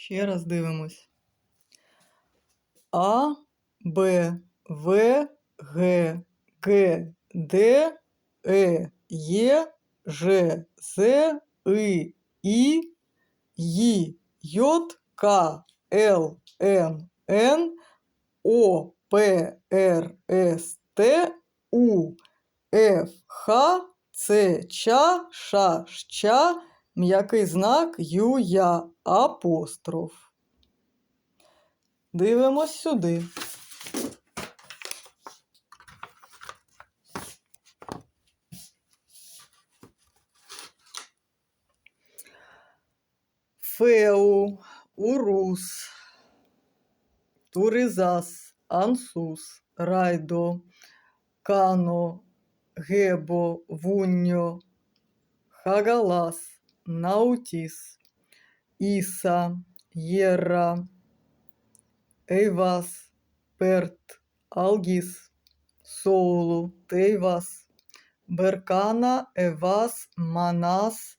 Ще раз дивимось. А, Б, В, Г, Г, Д, Е, Є, Ж, З, И, І, Й, Й, К, Л, М, Н, О, П, Р, С, Т, У, Ф, Х, Ц, Ч, Ш, Щ, м'який знак Ю, Я, апостроф. Дивимось сюди. Феу, Урус, Туризас, Ансус, Райдо, Кано, Гебо, Вуньо, Хагалас, Наутіс, Іса, Єра, Ейвас, Перт, Алгіс, Соулу, Тейвас, Беркана, Евас, Манас,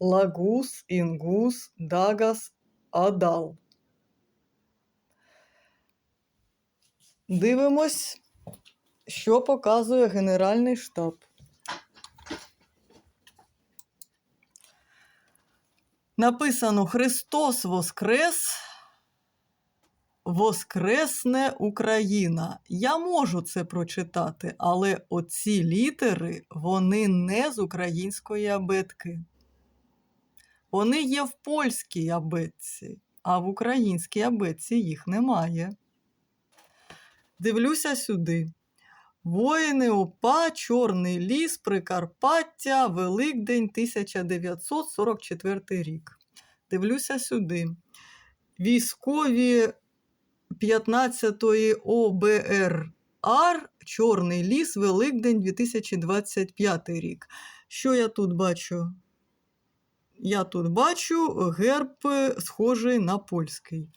Лагус, Інгус, Дагас, Адал. Дивимось, що показує Генеральний штаб. Написано Христос Воскрес, Воскресне Україна. Я можу це прочитати, але оці літери вони не з української абетки. Вони є в польській абетці, а в українській абетці їх немає. Дивлюся сюди. Воїни УПА, Чорний ліс, Прикарпаття, Великдень 1944 рік. Дивлюся сюди. Військові 15-ї ОБРР, Чорний ліс, Великдень 2025 рік. Що я тут бачу? Я тут бачу герб схожий на польський.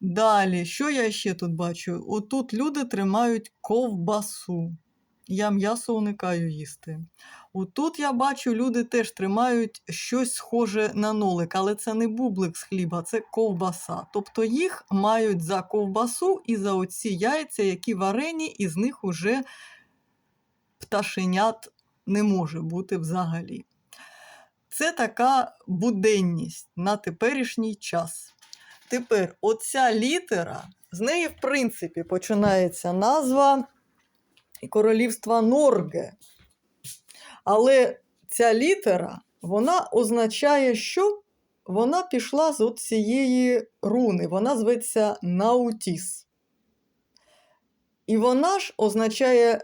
Далі, що я ще тут бачу? Отут люди тримають ковбасу. Я м'ясо уникаю їсти. Отут я бачу, люди теж тримають щось схоже на нолик, але це не бублик з хліба, це ковбаса. Тобто їх мають за ковбасу і за оці яйця, які варені, і з них уже пташенят не може бути взагалі. Це така буденність на теперішній час. Тепер оця літера, з неї, в принципі, починається назва королівства Норге. Але ця літера, вона означає, що вона пішла з цієї руни, вона зветься Наутіс. І вона ж означає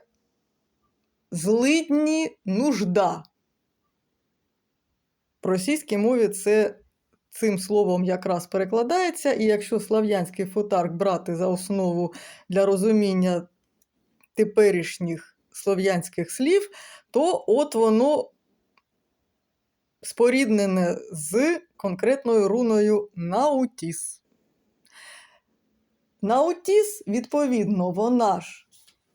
злидні нужда. В російській мові це цим словом якраз перекладається, і якщо слав'янський футарк брати за основу для розуміння теперішніх слов'янських слів, то от воно споріднене з конкретною руною наутіс. Наутіс, відповідно, вона ж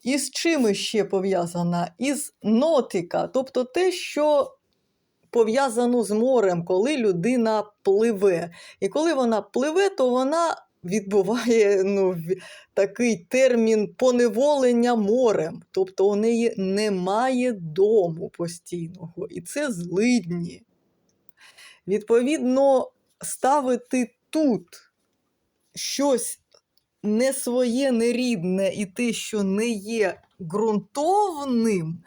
із чим ще пов'язана? Із нотика, тобто те, що пов'язано з морем, коли людина пливе. І коли вона пливе, то вона відбуває ну, такий термін поневолення морем. Тобто у неї немає дому постійного. І це злидні. Відповідно, ставити тут щось не своє, не рідне і те, що не є ґрунтовним,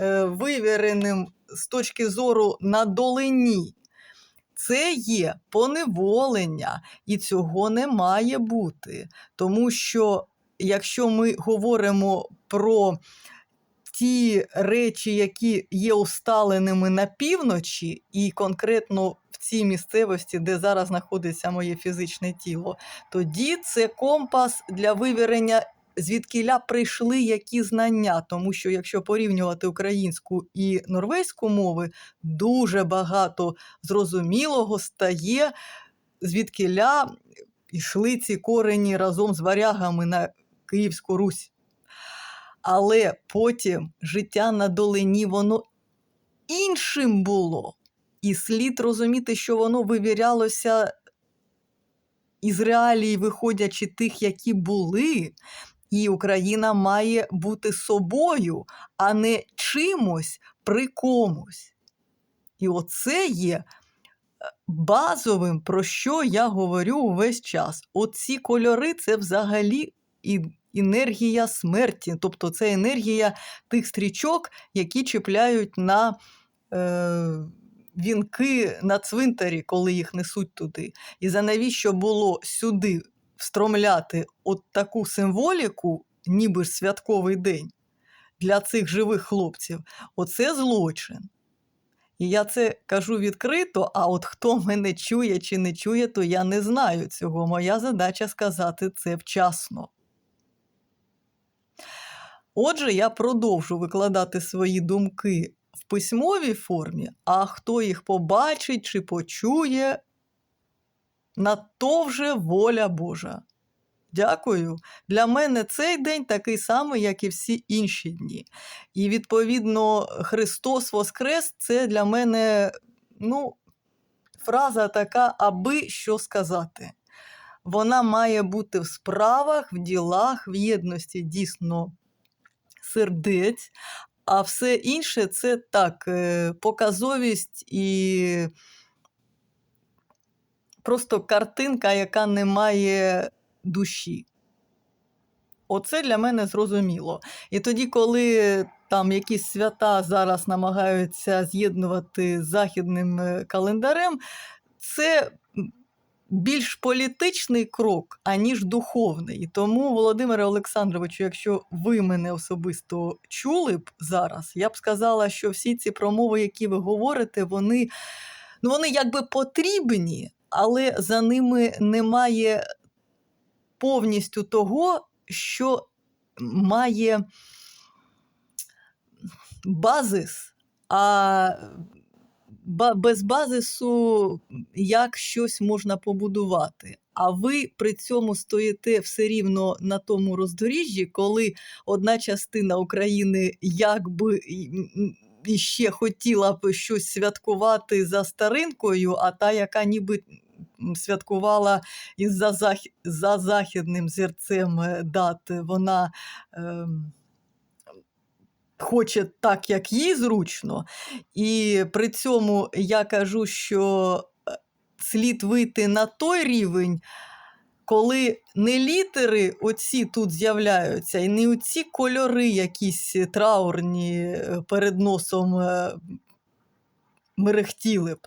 е, вивіреним з точки зору на долині, це є поневолення, і цього не має бути. Тому що, якщо ми говоримо про ті речі, які є усталеними на півночі, і конкретно в цій місцевості, де зараз знаходиться моє фізичне тіло, тоді це компас для вивірення звідкіля прийшли які знання, тому що якщо порівнювати українську і норвезьку мови, дуже багато зрозумілого стає, звідкіля йшли ці корені разом з варягами на Київську Русь. Але потім життя на долині воно іншим було. І слід розуміти, що воно вивірялося із реалій, виходячи тих, які були, і Україна має бути собою, а не чимось при комусь. І оце є е, базовим, про що я говорю увесь час. Оці кольори це взагалі енергія смерті, тобто це енергія тих стрічок, які чіпляють на е, вінки на цвинтарі, коли їх несуть туди. І за навіщо було сюди встромляти от таку символіку, ніби ж святковий день для цих живих хлопців, оце злочин. І я це кажу відкрито, а от хто мене чує чи не чує, то я не знаю цього. Моя задача сказати це вчасно. Отже, я продовжу викладати свої думки в письмовій формі, а хто їх побачить чи почує, на то вже воля Божа. Дякую. Для мене цей день такий самий, як і всі інші дні. І, відповідно, Христос Воскрес це для мене ну, фраза така, аби що сказати. Вона має бути в справах, в ділах, в єдності дійсно сердець, а все інше це так, е, показовість і просто картинка, яка не має душі. Оце для мене зрозуміло. І тоді, коли там якісь свята зараз намагаються з'єднувати з західним е, календарем, це більш політичний крок, аніж духовний. І тому, Володимире Олександровичу, якщо ви мене особисто чули б зараз, я б сказала, що всі ці промови, які ви говорите, вони, ну, вони якби потрібні, але за ними немає повністю того, що має базис, а без базису як щось можна побудувати. А ви при цьому стоїте все рівно на тому роздоріжжі, коли одна частина України якби ще хотіла б щось святкувати за старинкою, а та, яка ніби святкувала із за, захід, за західним зірцем е, дат, вона ем, хоче так, як їй зручно. І при цьому я кажу, що е, слід вийти на той рівень, коли не літери оці тут з'являються, і не оці кольори якісь траурні е, перед носом е, мерехтіли б.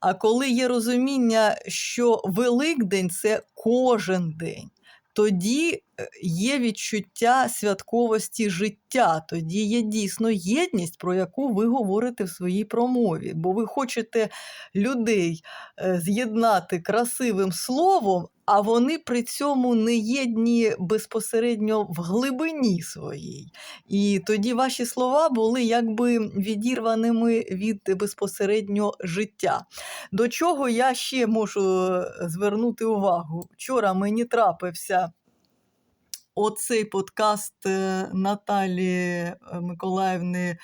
А коли є розуміння, що Великдень це кожен день, тоді е, є відчуття святковості життя, тоді є дійсно єдність, про яку ви говорите в своїй промові. Бо ви хочете людей е, з'єднати красивим словом, а вони при цьому не єдні безпосередньо в глибині своїй. І тоді ваші слова були якби відірваними від безпосередньо життя. До чого я ще можу е, звернути увагу? Вчора мені трапився оцей подкаст е, Наталі е, Миколаївни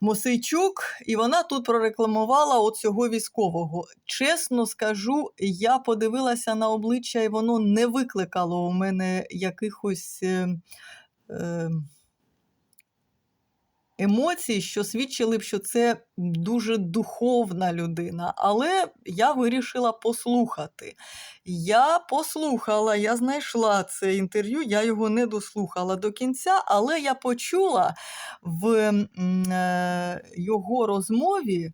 Мосейчук, і вона тут прорекламувала от цього військового. Чесно скажу, я подивилася на обличчя, і воно не викликало у мене якихось. Е, е, емоцій, що свідчили б, що це дуже духовна людина. Але я вирішила послухати. Я послухала, я знайшла це інтерв'ю, я його не дослухала до кінця, але я почула в е, його розмові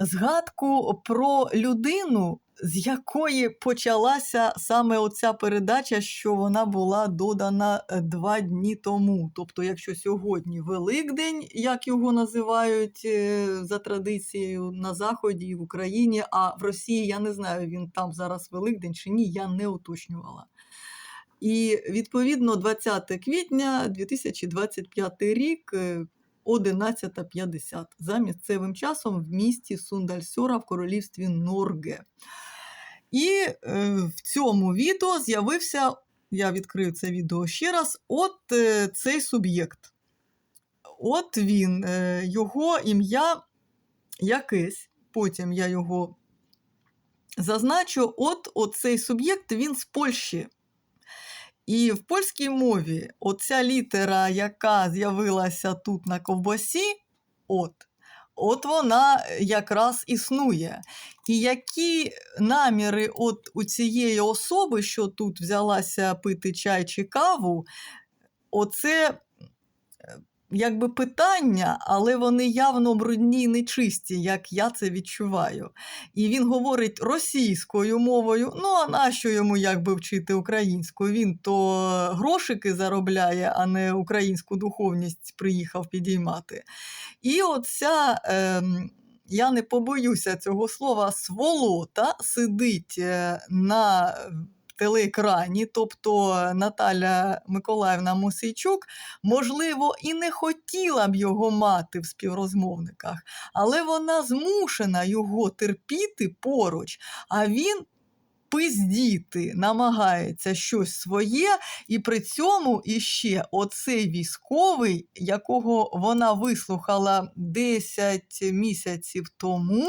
згадку про людину, з якої почалася саме оця передача, що вона була додана е, два дні тому. Тобто, якщо сьогодні Великдень, як його називають е, за традицією на Заході і в Україні, а в Росії я не знаю, він там зараз Великдень чи ні, я не уточнювала. І відповідно 20 квітня 2025 рік. Е, 11.50 за місцевим часом в місті Сундальсьора в королівстві Норге. І е, в цьому відео з'явився, я відкрию це відео ще раз, от е, цей суб'єкт. От він, е, його ім'я якесь, потім я його зазначу, от оцей суб'єкт він з Польщі. І в польській мові оця літера, яка з'явилася тут на ковбасі, от, от вона якраз існує. І які наміри от у цієї особи, що тут взялася пити чай чи каву, оце якби питання, але вони явно брудні і нечисті, як я це відчуваю. І він говорить російською мовою. Ну, а нащо йому якби вчити українською? Він то грошики заробляє, а не українську духовність приїхав підіймати. І оця. Е, я не побоюся цього слова, сволота сидить е, на телеекрані, тобто Наталя Миколаївна Мосейчук, можливо, і не хотіла б його мати в співрозмовниках, але вона змушена його терпіти поруч, а він. Пиздіти намагається щось своє, і при цьому іще оцей військовий, якого вона вислухала 10 місяців тому,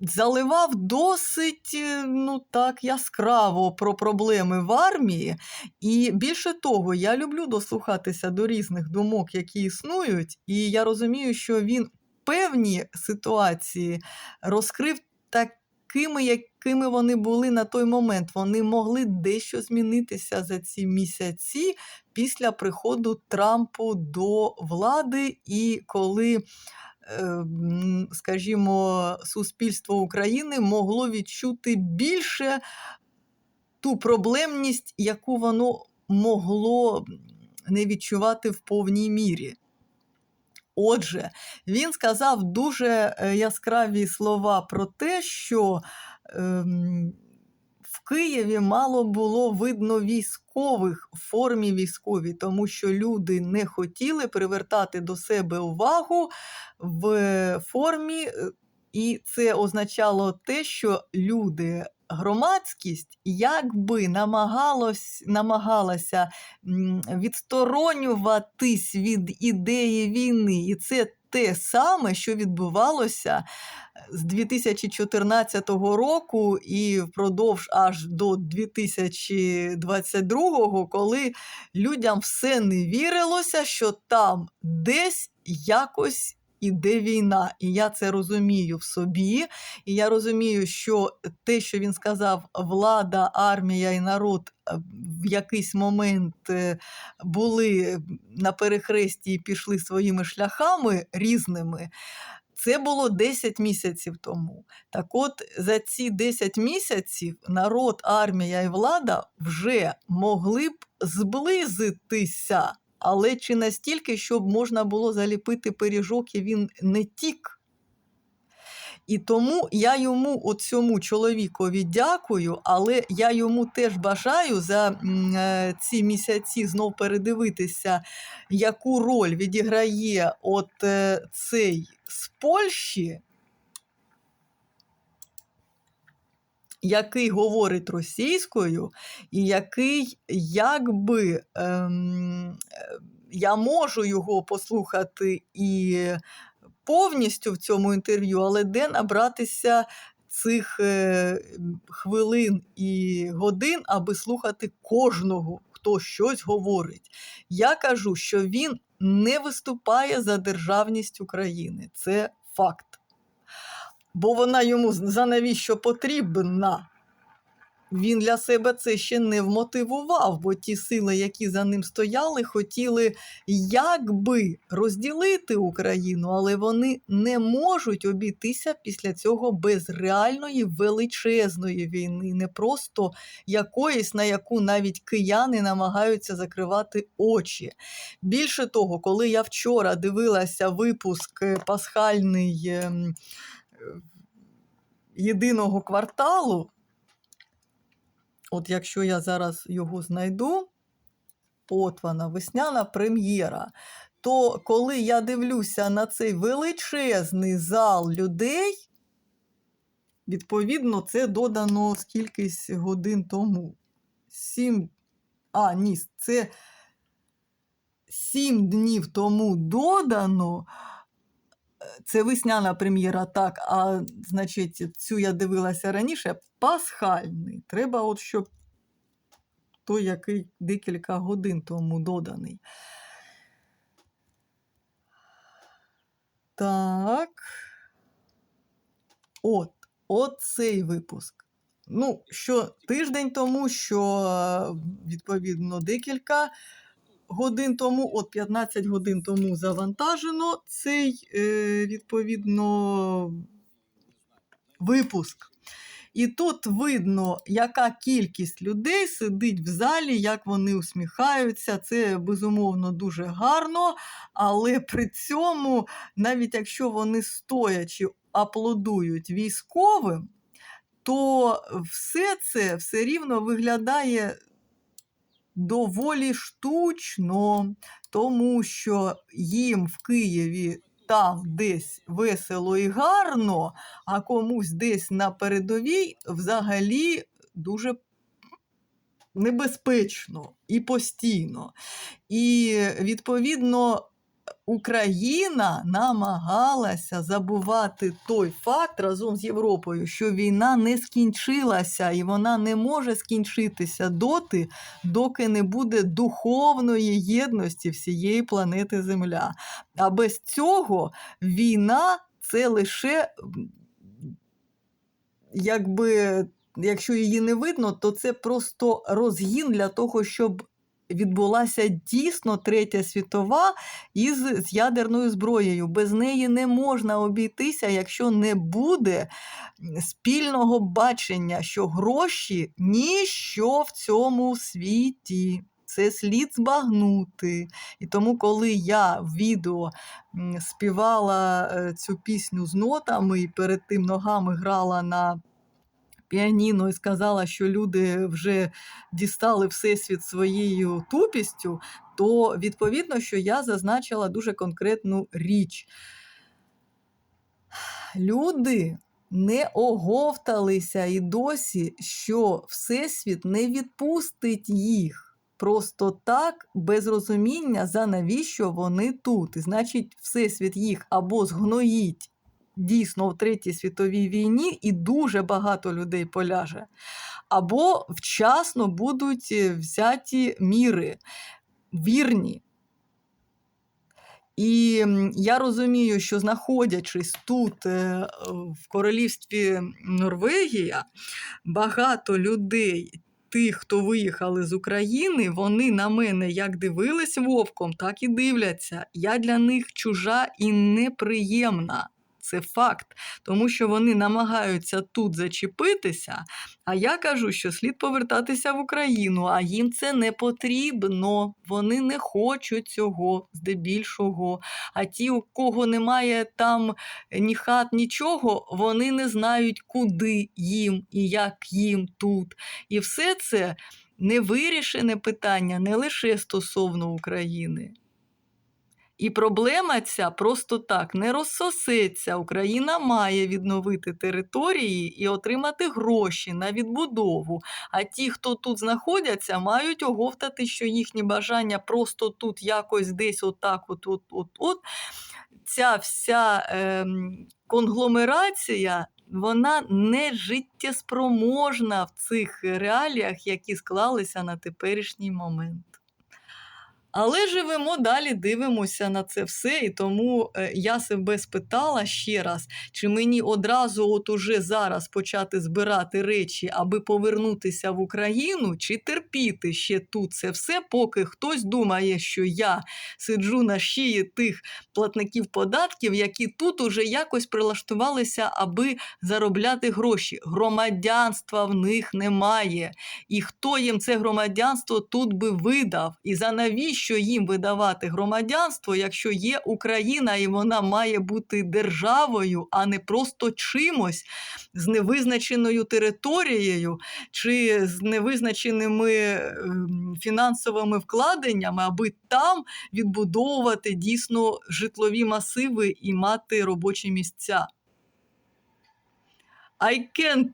заливав досить е, ну так яскраво про проблеми в армії. І більше того, я люблю дослухатися до різних думок, які існують, і я розумію, що він певні ситуації розкрив такими, якими вони були на той момент. Вони могли дещо змінитися за ці місяці після приходу Трампу до влади, і коли скажімо, суспільство України могло відчути більше ту проблемність, яку воно могло не відчувати в повній мірі. Отже, він сказав дуже е, яскраві слова про те, що ем, Києві мало було видно військових в формі військовій, тому що люди не хотіли привертати до себе увагу в формі, е, і це означало те, що люди. Громадськість якби намагалось, намагалася відсторонюватись від ідеї війни, і це те саме, що відбувалося з 2014 року і впродовж аж до 2022, коли людям все не вірилося, що там десь якось. Іде війна, і я це розумію в собі. І я розумію, що те, що він сказав, влада, армія і народ в якийсь момент е, були на перехресті і пішли своїми шляхами різними. Це було 10 місяців тому. Так от за ці 10 місяців народ, армія і влада вже могли б зблизитися, але чи настільки, щоб можна було заліпити пиріжок, і він не тік. І тому я йому, от цьому чоловікові, дякую, але я йому теж бажаю за е, ці місяці знов передивитися, яку роль відіграє от е, цей з Польщі, який говорить російською, і який якби ем, я можу його послухати і повністю в цьому інтерв'ю, але де набратися цих е, хвилин і годин, аби слухати кожного, хто щось говорить. Я кажу, що він не виступає за державність України. Це факт. Бо вона йому за навіщо потрібна. Він для себе це ще не вмотивував, бо ті сили, які за ним стояли, хотіли якби розділити Україну, але вони не можуть обійтися після цього без реальної величезної війни, не просто якоїсь, на яку навіть кияни намагаються закривати очі. Більше того, коли я вчора дивилася випуск е, пасхальний ем, єдиного кварталу. От якщо я зараз його знайду, от вона, весняна прем'єра, то коли я дивлюся на цей величезний зал людей, відповідно, це додано скількись годин тому. Сім, а, ні, це сім днів тому додано. Це весняна прем'єра, так, а значить, цю я дивилася раніше. Пасхальний. Треба, от щоб той, який декілька годин тому доданий. Так. От, от цей випуск. Ну, що тиждень тому, що е, відповідно декілька годин тому, от 15 годин тому завантажено цей е, відповідно випуск. І тут видно, яка кількість людей сидить в залі, як вони усміхаються. Це безумовно дуже гарно, але при цьому, навіть якщо вони стоячи аплодують військовим, то все це все рівно виглядає доволі штучно, тому що їм в Києві там десь весело і гарно, а комусь десь на передовій взагалі дуже небезпечно і постійно. І відповідно. Україна намагалася забувати той факт разом з Європою, що війна не скінчилася і вона не може скінчитися доти, доки не буде духовної єдності всієї планети Земля. А без цього війна це лише якби. Якщо її не видно, то це просто розгін для того, щоб відбулася дійсно третя світова із з ядерною зброєю. Без неї не можна обійтися, якщо не буде спільного бачення, що гроші ніщо в цьому світі. Це слід збагнути. І тому, коли я в відео співала е, цю пісню з нотами і перед тим ногами грала на піаніно і сказала, що люди вже дістали всесвіт своєю тупістю, то відповідно, що я зазначила дуже конкретну річ. Люди не оговталися і досі, що Всесвіт не відпустить їх. Просто так, без розуміння, за навіщо вони тут. І значить, Всесвіт їх або згноїть дійсно в Третій світовій війні, і дуже багато людей поляже, або вчасно будуть е, взяті міри вірні. І я розумію, що знаходячись тут, е, в королівстві Норвегія, багато людей, тих, хто виїхали з України, вони на мене як дивились вовком, так і дивляться. Я для них чужа і неприємна. Це факт, тому що вони намагаються тут зачепитися. А я кажу, що слід повертатися в Україну, а їм це не потрібно. Вони не хочуть цього здебільшого. А ті, у кого немає там ні хат, нічого, вони не знають, куди їм і як їм тут. І все це невирішене питання не лише стосовно України. І проблема ця просто так не розсосеться. Україна має відновити території і отримати гроші на відбудову. А ті, хто тут знаходяться, мають оговтати, що їхні бажання просто тут якось десь отак, от, от, от, от. Ця вся ем, конгломерація. Вона не життєспроможна в цих реаліях, які склалися на теперішній момент. Але живемо далі, дивимося на це все, і тому е, я себе спитала ще раз, чи мені одразу, от уже зараз почати збирати речі, аби повернутися в Україну, чи терпіти ще тут це все, поки хтось думає, що я сиджу на шиї тих платників податків, які тут уже якось прилаштувалися, аби заробляти гроші. Громадянства в них немає. І хто їм це громадянство тут би видав? І за навіщо їм видавати громадянство, якщо є Україна і вона має бути державою, а не просто чимось з невизначеною територією чи з невизначеними ем, фінансовими вкладеннями, аби там відбудовувати дійсно житлові масиви і мати робочі місця. I can't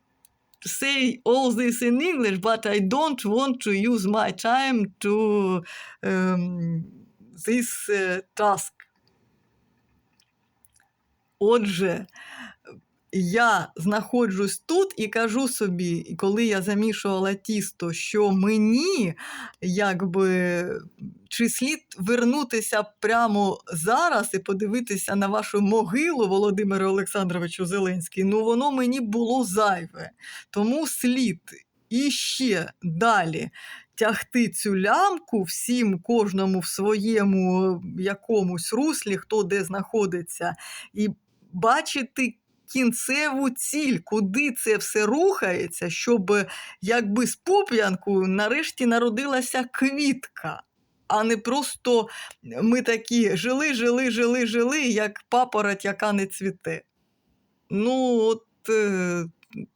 say all this in English, but I don't want to use my time to um, this uh, task. Отже, я знаходжусь тут і кажу собі, коли я замішувала тісто, що мені якби чи слід вернутися прямо зараз і подивитися на вашу могилу, Володимире Олександровичу Зеленський, ну воно мені було зайве. Тому слід іще далі тягти цю лямку всім, кожному в своєму якомусь руслі, хто де знаходиться, і бачити кінцеву ціль, куди це все рухається, щоб якби з пуп'янку нарешті народилася квітка. А не просто ми такі жили, жили, жили, жили, як папороть, яка не цвіте. Ну, от е,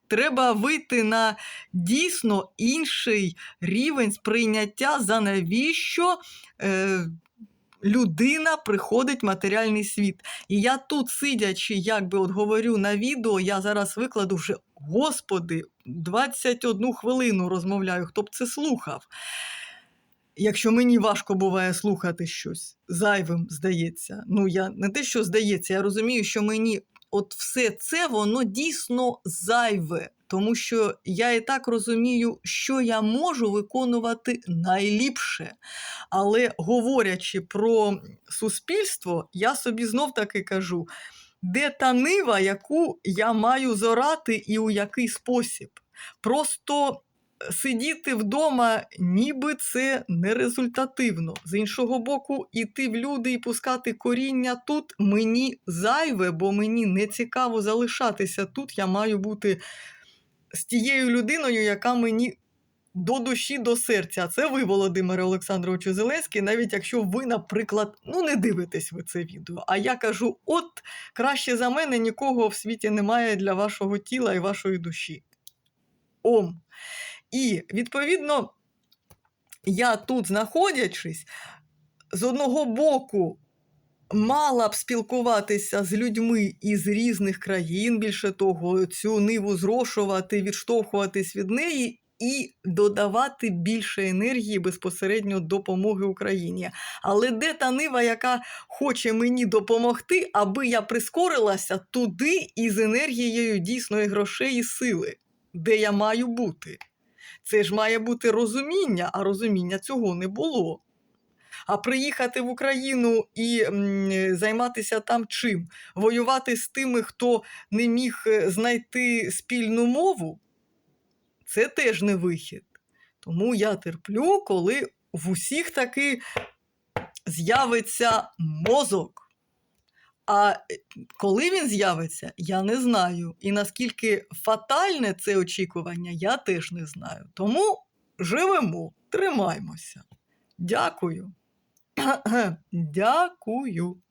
треба вийти на дійсно інший рівень сприйняття, за навіщо е, людина приходить в матеріальний світ. І я тут, сидячи, якби от говорю на відео, я зараз викладу вже, господи, 21 хвилину розмовляю, хто б це слухав. Якщо мені важко буває слухати щось зайвим, здається. Ну, я не те, що здається, я розумію, що мені от все це воно дійсно зайве, тому що я і так розумію, що я можу виконувати найліпше. Але говорячи про суспільство, я собі знов таки кажу, де та нива, яку я маю зорати і у який спосіб. Просто сидіти вдома, ніби це не результативно. З іншого боку, іти в люди і пускати коріння тут мені зайве, бо мені не цікаво залишатися тут. Я маю бути з тією людиною, яка мені до душі, до серця. Це ви, Володимире Олександровичу Зеленський, навіть якщо ви, наприклад, ну не дивитесь ви це відео. А я кажу: от краще за мене нікого в світі немає для вашого тіла і вашої душі. Ом. І, відповідно, я тут, знаходячись, з одного боку мала б спілкуватися з людьми із різних країн, більше того, цю ниву зрошувати, відштовхуватись від неї. І додавати більше енергії безпосередньо допомоги Україні. Але де та нива, яка хоче мені допомогти, аби я прискорилася туди із енергією дійсної грошей і сили, де я маю бути? Це ж має бути розуміння, а розуміння цього не було. А приїхати в Україну і займатися там чим? Воювати з тими, хто не міг е, знайти спільну мову, це теж не вихід. Тому я терплю, коли в усіх таки з'явиться мозок. А е, коли він з'явиться, я не знаю. І наскільки фатальне це очікування, я теж не знаю. Тому живемо, тримаймося. Дякую. Дякую.